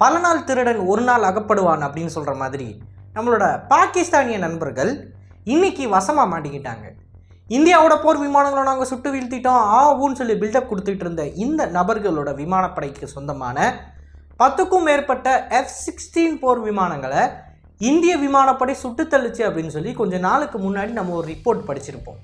பல நாள் திருடன் ஒரு நாள் அகப்படுவான் அப்படின்னு சொல்கிற மாதிரி நம்மளோட பாகிஸ்தானிய நண்பர்கள் இன்னைக்கு வசமாக மாட்டிக்கிட்டாங்க. இந்தியாவோட போர் விமானங்களை நாங்கள் சுட்டு வீழ்த்திட்டோம் ஆ ஊன்னு சொல்லி பில்டப் கொடுத்துட்டு இருந்த இந்த நபர்களோட விமானப்படைக்கு சொந்தமான பத்துக்கும் மேற்பட்ட எஃப் சிக்ஸ்டீன் போர் விமானங்களை இந்திய விமானப்படை சுட்டு தள்ளுச்சு அப்படின்னு சொல்லி கொஞ்சம் நாளுக்கு முன்னாடி நம்ம ஒரு ரிப்போர்ட் படிச்சிருப்போம்.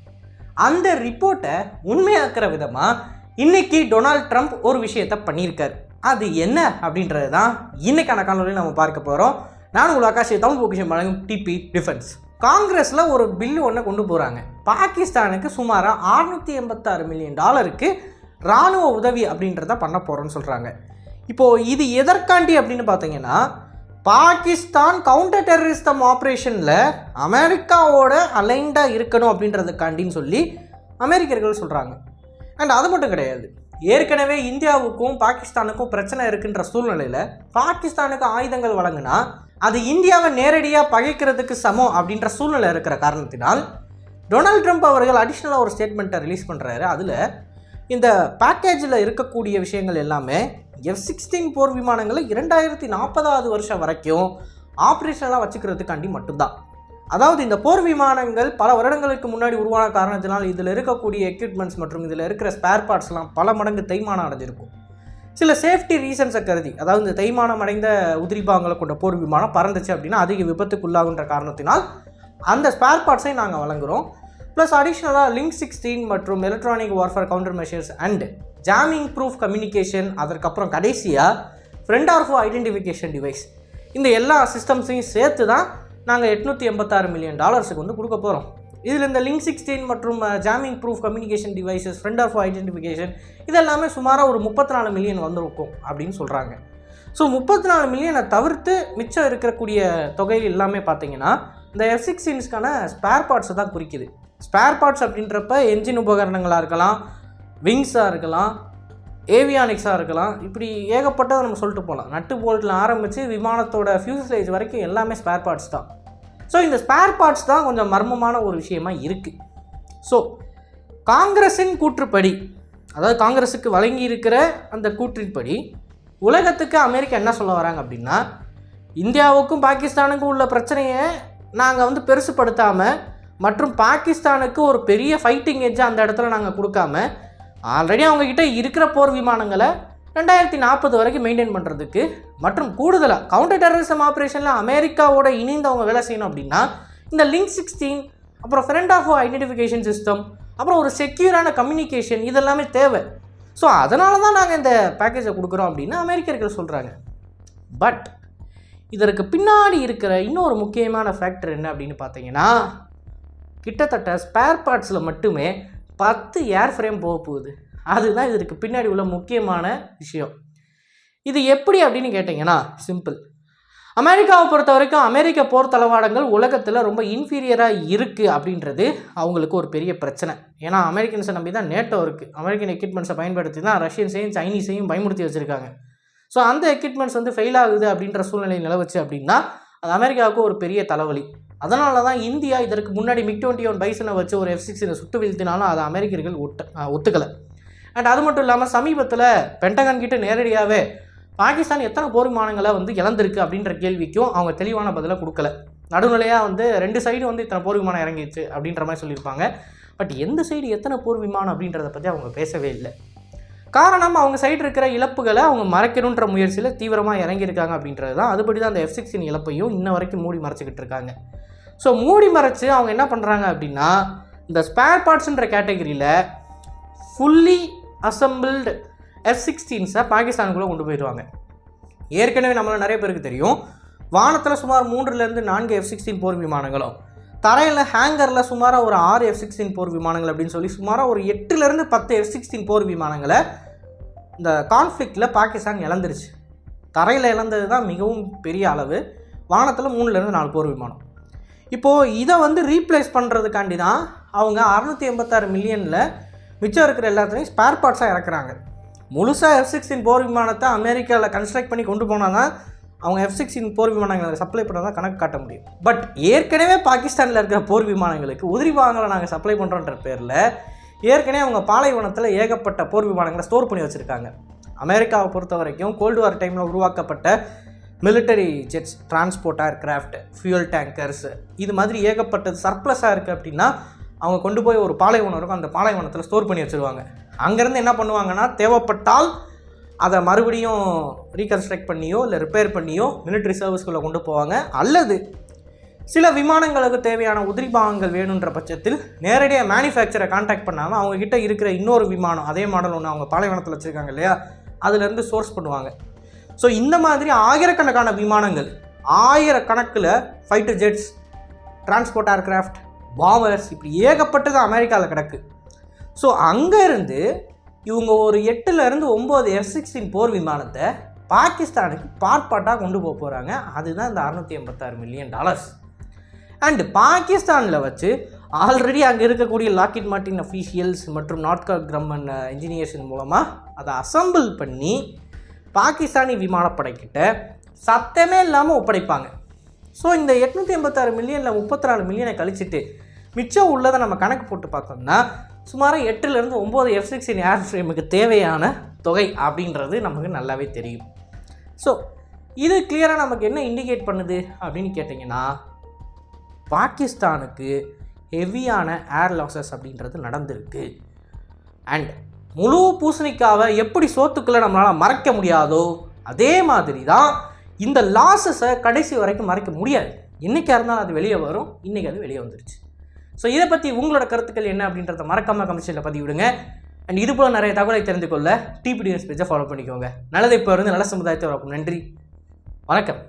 அந்த ரிப்போர்ட்டை உண்மையாக்குற விதமாக இன்னைக்கு டொனால்ட் ட்ரம்ப் ஒரு விஷயத்தை பண்ணியிருக்காரு. அது என்ன அப்படின்றது தான் இன்னைக்கான காணொலியில் நம்ம பார்க்க போகிறோம் நான் உங்கள் ஆகாஷ் தமிழ் பொக்கிஷன் வழங்கும் டிபி டிஃபென்ஸ். காங்கிரஸில் ஒரு பில்லு ஒன்று கொண்டு போகிறாங்க பாகிஸ்தானுக்கு சுமாராக 686 எண்பத்தாறு மில்லியன் டாலருக்கு இராணுவ உதவி அப்படின்றத பண்ண போகிறோன்னு சொல்கிறாங்க இப்போது இது எதற்காண்டி அப்படின்னு பார்த்தீங்கன்னா பாகிஸ்தான் கவுண்டர் டெரரிஸ்டம் ஆப்ரேஷனில் அமெரிக்காவோட அலைண்டாக இருக்கணும் அப்படின்றதுக்காண்டின்னு சொல்லி அமெரிக்கர்கள் சொல்கிறாங்க அண்ட் அது மட்டும் கிடையாது. ஏற்கனவே இந்தியாவுக்கும் பாகிஸ்தானுக்கும் பிரச்சனை இருக்குன்ற சூழ்நிலையில் பாகிஸ்தானுக்கு ஆயுதங்கள் வழங்கினா அது இந்தியாவை நேரடியாக பகைக்கிறதுக்கு சமம் அப்படின்ற சூழ்நிலை இருக்கிற காரணத்தினால் டொனால்ட் ட்ரம்ப் அவர்கள் அடிஷ்னலாக ஒரு ஸ்டேட்மெண்ட்டை ரிலீஸ் பண்ணுறாரு அதில் இந்த பேக்கேஜில் இருக்கக்கூடிய விஷயங்கள் எல்லாமே எஃப் சிக்ஸ்டீன் போர் விமானங்களை இரண்டாயிரத்தி நாற்பதாவது வருஷம் வரைக்கும் ஆப்ரேஷனலாக வச்சுக்கிறதுக்காண்டி மட்டும்தான். அதாவது இந்த போர் விமானங்கள் பல வருடங்களுக்கு முன்னாடி உருவான காரணத்தினால் இதில் இருக்கக்கூடிய எக்யூப்மெண்ட்ஸ் மற்றும் இதில் இருக்கிற ஸ்பேர் பார்ட்ஸ்லாம் பல மடங்கு தேய்மானம் அடைஞ்சிருக்கும். சில சேஃப்டி ரீசன்ஸை கருதி அதாவது இந்த தேய்மானம் அடைந்த உதிரிபாகங்களை கொண்ட போர் விமானம் பறந்துச்சு அப்படின்னா அதிக விபத்துக்குள்ளாகுன்ற காரணத்தினால் அந்த ஸ்பேர் பார்ட்ஸை நாங்கள் வழங்குகிறோம் ப்ளஸ் அடிஷ்னலாக லிங்க் சிக்ஸ்டீன் மற்றும் electronic warfare counter measures and jamming proof communication அதற்கப்புறம் கடைசியாக ஃப்ரெண்ட் ஆர்ஃபோ ஐடென்டிஃபிகேஷன் டிவைஸ் இந்த எல்லா சிஸ்டம்ஸையும் சேர்த்து தான் நாங்கள் எட்நூற்றி எண்பத்தாறு மில்லியன் டாலர்ஸுக்கு வந்து கொடுக்க போகிறோம் இதில் இந்த லிங்க் சிக்ஸ்டீன் மற்றும் jamming proof communication devices friend of identification இதெல்லாமே சுமாராக ஒரு முப்பத்தி நாலு மில்லியன் வந்திருக்கும் அப்படின்னு சொல்கிறாங்க ஸோ முப்பத்தி நாலு மில்லியனை தவிர்த்து மிச்சம் இருக்கக்கூடிய தொகையில் எல்லாமே பார்த்தீங்கன்னா இந்த எஃப் சிக்ஸ்டீன்ஸ்க்கான ஸ்பேர் பார்ட்ஸை தான் குறிக்குது. ஸ்பேர் பார்ட்ஸ் அப்படின்றப்ப என்ஜின் உபகரணங்களாக இருக்கலாம் விங்ஸாக இருக்கலாம் ஏவியானிக்ஸாக இருக்கலாம். இப்படி ஏகப்பட்டதை நம்ம சொல்லிட்டு போகலாம் நட்டு போல்ட்டில் ஆரம்பித்து விமானத்தோட ஃபியூஸ்லேஜ் வரைக்கும் எல்லாமே ஸ்பேர் பார்ட்ஸ் தான். ஸோ இந்த ஸ்பேர் பார்ட்ஸ் தான் கொஞ்சம் மர்மமான ஒரு விஷயமா இருக்குது ஸோ காங்கிரஸின் கூற்றுப்படி அதாவது காங்கிரஸுக்கு வழங்கி இருக்கிற அந்த கூற்றின்படி உலகத்துக்கு அமெரிக்கா என்ன சொல்ல வராங்க அப்படின்னா இந்தியாவுக்கும் பாகிஸ்தானுக்கும் உள்ள பிரச்சனையை நாங்கள் வந்து பெருசுப்படுத்தாமல் மற்றும் பாகிஸ்தானுக்கு ஒரு பெரிய ஃபைட்டிங் எஜ்ஜை அந்த இடத்துல நாங்கள் கொடுக்காம ஆல்ரெடி அவங்கக்கிட்ட இருக்கிற போர் விமானங்களை ரெண்டாயிரத்தி நாற்பது வரைக்கும் மெயின்டைன் பண்ணுறதுக்கு மற்றும் கூடுதலாக கவுண்டர் டெரரிசம் ஆப்ரேஷனில் அமெரிக்காவோட இணைந்து அவங்க வேலை செய்யணும் அப்படின்னா இந்த லிங்க் சிக்ஸ்டீன் அப்புறம் ஃப்ரெண்ட் ஆஃப் ஐடென்டிஃபிகேஷன் சிஸ்டம் அப்புறம் ஒரு செக்யூரான கம்யூனிகேஷன் இதெல்லாமே தேவை. ஸோ அதனால தான் நாங்கள் இந்த பேக்கேஜை கொடுக்குறோம் அப்படின்னு அமெரிக்கர்கள் சொல்கிறாங்க பட் இதற்கு பின்னாடி இருக்கிற இன்னொரு முக்கியமான ஃபேக்டர் என்ன அப்படின்னு பார்த்தீங்கன்னா கிட்டத்தட்ட ஸ்பேர் பார்ட்ஸில் மட்டுமே பத்து ஏர் ஃப்ரேம் போக போகுது. அதுதான் இதற்கு பின்னாடி உள்ள முக்கியமான விஷயம். இது எப்படி அப்படின்னு கேட்டிங்கன்னா சிம்பிள் அமெரிக்காவை பொறுத்த வரைக்கும் அமெரிக்க போர் தளவாடங்கள் உலகத்தில் ரொம்ப இன்ஃபீரியராக இருக்குது அப்படின்றது அவங்களுக்கு ஒரு பெரிய பிரச்சனை. ஏன்னா அமெரிக்கன்ஸை நம்பி தான் நேட்டோ இருக்குது அமெரிக்கன் எக்யூப்மெண்ட்ஸை பயன்படுத்தி தான் ரஷ்யன்ஸையும் சைனீஸையும் பயமுறுத்தி வச்சுருக்காங்க. ஸோ அந்த எக்யூப்மெண்ட்ஸ் வந்து ஃபெயில் ஆகுது அப்படின்ற சூழ்நிலை நிலவச்சு அப்படின்னா அது அமெரிக்காவுக்கு ஒரு பெரிய தலைவலி. அதனால தான் இந்தியா இதற்கு முன்னாடி மிக் டுவெண்ட்டி ஒன் பைசனை வச்சு ஒரு எஃப் சிக்ஸினை சுட்டு வீழ்த்தினாலும் அதை அமெரிக்கர்கள் ஒட்ட ஒத்துக்கலை. அண்ட் அது மட்டும் இல்லாமல் சமீபத்தில் பென்டகன் கிட்ட நேரடியாகவே பாகிஸ்தான் எத்தனை போர் விமானங்களை வந்து இழந்திருக்கு அப்படின்ற கேள்விக்கும் அவங்க தெளிவான பதிலை கொடுக்கல. நடுநிலையாக வந்து ரெண்டு சைடு வந்து இத்தனை போர் விமானம் இறங்கிச்சு அப்படின்ற மாதிரி சொல்லியிருப்பாங்க. பட் எந்த சைடு எத்தனை போர் விமானம் அப்படின்றத பற்றி அவங்க பேசவே இல்லை. காரணம் அவங்க சைடு இருக்கிற இழப்புகளை அவங்க மறைக்கணுன்ற முயற்சியில் தீவிரமாக இறங்கியிருக்காங்க அப்படின்றது தான் அதுபடி தான் அந்த எஃப் சிக்ஸின் இழப்பையும் இன்ன வரைக்கும் மூடி மறைச்சிக்கிட்டு இருக்காங்க. ஸோ மூடி மறைச்சு அவங்க என்ன பண்ணுறாங்க அப்படின்னா இந்த ஸ்பேர் பார்ட்ஸுன்ற கேட்டகரியில் ஃபுல்லி அசம்பிள்டு எஃப் சிக்ஸ்டீன்ஸை பாகிஸ்தானுக்குள்ளே கொண்டு போயிடுவாங்க. ஏற்கனவே நம்மள நிறைய பேருக்கு தெரியும். வானத்தில் சுமார் மூன்றுலேருந்து நான்கு எஃப் சிக்ஸ்டீன் போர் விமானங்களும் தரையில் ஹேங்கரில் சுமாராக ஒரு ஆறு எஃப் சிக்ஸ்டீன் போர் விமானங்கள் அப்படின்னு சொல்லி சுமாராக ஒரு எட்டுலேருந்து பத்து எஃப் சிக்ஸ்டீன் போர் விமானங்களை இந்த கான்ஃப்ளிக்டில் பாகிஸ்தான் இழந்துருச்சு. தரையில் இழந்தது தான் மிகவும் பெரிய அளவு. வானத்தில் மூணுலேருந்து நாலு போர் விமானம். இப்போது இதை வந்து ரீப்ளேஸ் பண்ணுறதுக்காண்டி தான் அவங்க அறநூற்றி எண்பத்தாறு மில்லியனில் மிச்சம் இருக்கிற எல்லாத்துலேயும் ஸ்பேர் பார்ட்ஸாக இறக்குறாங்க. முழுசாக எஃப் சிக்ஸ்டின் போர் விமானத்தை அமெரிக்காவில் கன்ஸ்ட்ரக்ட் பண்ணி கொண்டு போனால் தான் அவங்க எஃப் சிக்ஸ்டின் போர் விமானங்களை சப்ளை பண்ணால் தான் கணக்கு காட்ட முடியும். பட் ஏற்கனவே பாகிஸ்தானில் இருக்கிற போர் விமானங்களுக்கு உதிரி பாகங்களை நாங்கள் சப்ளை பண்ணுறோன்ற பேரில் ஏற்கனவே அவங்க பாலைவனத்தில் ஏகப்பட்ட போர் விமானங்களை ஸ்டோர் பண்ணி வச்சுருக்காங்க. அமெரிக்காவை பொறுத்த வரைக்கும் கோல்டு வார் டைமில் உருவாக்கப்பட்ட military jets transport aircraft fuel tankers இது மாதிரி ஏகப்பட்டது சர்ப்ளஸாக இருக்குது அப்படின்னா அவங்க கொண்டு போய் ஒரு பாலைவனம் இருக்கும் அந்த பாலைவனத்தில் ஸ்டோர் பண்ணி வச்சுருவாங்க. அங்கேருந்து என்ன பண்ணுவாங்கன்னா தேவைப்பட்டால் அதை மறுபடியும் ரீகன்ஸ்ட்ரக்ட் பண்ணியோ இல்லை ரிப்பேர் பண்ணியோ மிலிட்ரி சர்வீஸ்குள்ளே கொண்டு போவாங்க. அல்லது சில விமானங்களுக்கு தேவையான உதிரி பாகங்கள் வேணுன்ற பட்சத்தில் நேரடியாக மேனுஃபேக்சரை காண்டாக்ட் பண்ணாமல் அவங்கக்கிட்ட இருக்கிற இன்னொரு விமானம் அதே மாடல் ஒன்று அவங்க பாலைவனத்தில் வச்சுருக்காங்க இல்லையா? அதுலேருந்து சோர்ஸ் பண்ணுவாங்க. ஸோ இந்த மாதிரி ஆயிரக்கணக்கான விமானங்கள் ஆயிரக்கணக்கில் fighter jets transport aircraft bombers இப்படி ஏகப்பட்டது அமெரிக்காவில் கிடக்கு. ஸோ அங்கேருந்து இவங்க ஒரு எட்டுலேருந்து ஒம்பது எஃப் சிக்ஸ்டீன் போர் விமானத்தை பாகிஸ்தானுக்கு பார்ட் பார்ட்டாக கொண்டு போக போகிறாங்க அதுதான் இந்த அறுநூற்றி எண்பத்தாறு மில்லியன் டாலர்ஸ் அண்ட் பாகிஸ்தானில் வச்சு ஆல்ரெடி அங்கே இருக்கக்கூடிய லாக்கிட் மார்ட்டின் அஃபீஷியல்ஸ் மற்றும் நாட்கா கிரம்மன் இன்ஜினியர்ஸின் மூலமாக அதை அசம்பிள் பண்ணி பாகிஸ்தானி விமானப்படைக்கிட்ட சத்தமே இல்லாமல் ஒப்படைப்பாங்க. ஸோ இந்த எட்நூற்றி எண்பத்தாறு மில்லியனில் முப்பத்தி நாலு மில்லியனை கழிச்சிட்டு மிச்சம் உள்ளதை நம்ம கணக்கு போட்டு பார்த்தோம்னா சுமார் எட்டுலேருந்து ஒம்பது எஃப் சிக்ஸ்டின் ஏர் ஃப்ரேமுக்கு தேவையான தொகை அப்படின்றது நமக்கு நல்லாவே தெரியும். ஸோ இது கிளியராக நமக்கு என்ன இண்டிகேட் பண்ணுது அப்படின்னு கேட்டிங்கன்னா பாகிஸ்தானுக்கு ஹெவியான ஏர் லாசஸ் அப்படின்றது நடந்திருக்கு. அண்ட் முழு பூசணிக்காவை எப்படி சோத்துக்குள்ளே நம்மளால் மறைக்க முடியாதோ அதே மாதிரி தான் இந்த லாஸஸை கடைசி வரைக்கும் மறைக்க முடியாது. என்றைக்காக இருந்தாலும் அது வெளியே வரும் இன்றைக்கி அது வெளியே வந்துருச்சு. ஸோ இதை பற்றி உங்களோட கருத்துக்கள் என்ன அப்படின்றத மறக்காமல் கமிஷனில் பதிவிடுங்க. அண்ட் இது போல் நிறைய தகவலை தெரிந்து கொள்ள டிபிடிஎஸ் பேஜை ஃபாலோ பண்ணிக்கோங்க. நல்லதை இப்போ இருந்து நல்ல சமுதாயத்தை வளர்க்கும் நன்றி. வணக்கம்.